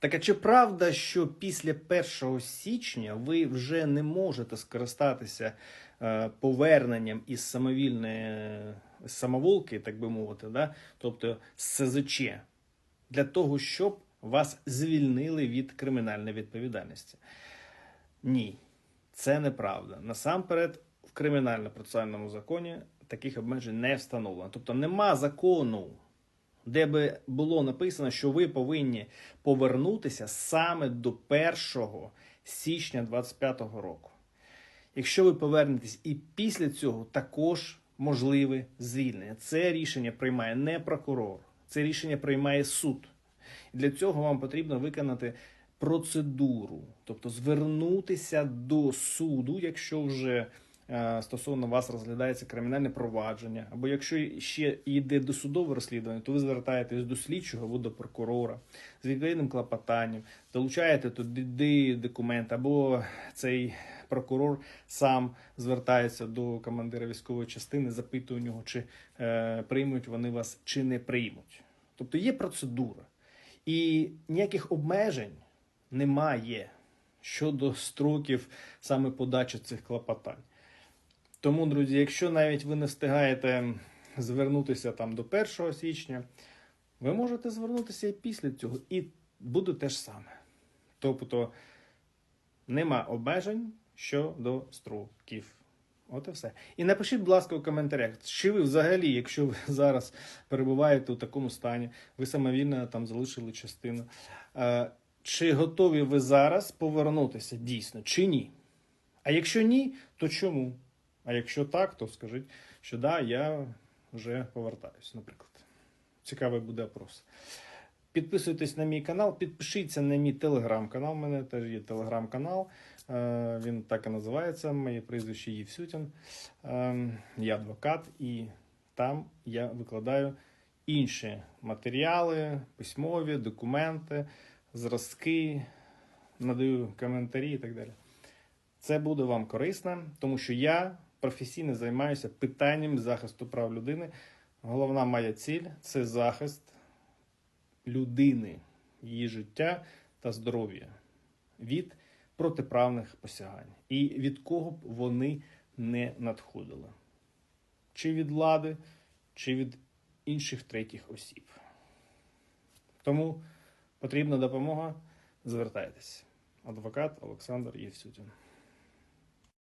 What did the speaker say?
Так а чи правда, що після 1 січня ви вже не можете скористатися е, поверненням із самовільної самоволки, так би мовити, да? тобто з СЗЧ, для того, щоб вас звільнили від кримінальної відповідальності? Ні, це неправда. Насамперед, в кримінально-процесуальному законі таких обмежень не встановлено. Тобто нема закону, де би було написано, що ви повинні повернутися саме до 1 січня 2025 року. Якщо ви повернетесь і після цього також можливе звільнення. Це рішення приймає не прокурор, це рішення приймає суд. І для цього вам потрібно виконати процедуру, тобто звернутися до суду, якщо вже стосовно вас розглядається кримінальне провадження, або якщо ще йде досудове розслідування, то ви звертаєтесь до слідчого або до прокурора з відповідним клопотанням, долучаєте туди документ, або цей прокурор сам звертається до командира військової частини, запитує у нього, чи е, приймуть вони вас, чи не приймуть. Тобто є процедура. І ніяких обмежень немає щодо строків саме подачі цих клопотань. Тому, друзі, якщо навіть ви не встигаєте звернутися там до 1 січня, ви можете звернутися і після цього, і буде те ж саме. Тобто нема обмежень щодо строків. От і все. І напишіть, будь ласка, у коментарях, чи ви взагалі, якщо ви зараз перебуваєте у такому стані, ви самовільно там залишили частину. е, Чи готові ви зараз повернутися дійсно, чи ні? А якщо ні, то чому? А якщо так, то скажіть, що да, я вже повертаюся, наприклад. Цікавий буде опрос. Підписуйтесь на мій канал, підпишіться на мій телеграм-канал. У мене теж є телеграм-канал. Е, Він так і називається. Моє прізвище Євсютін. Е, Я адвокат, і там я викладаю інші матеріали, письмові, документи, зразки, надаю коментарі і так далі. Це буде вам корисно, тому що я професійно займаюся питанням захисту прав людини. Головна моя ціль це захист людини, її життя та здоров'я від протиправних посягань і від кого б вони не надходили, чи від влади, чи від інших третіх осіб. Тому потрібна допомога. Звертайтесь. Адвокат Олександр Євсютін.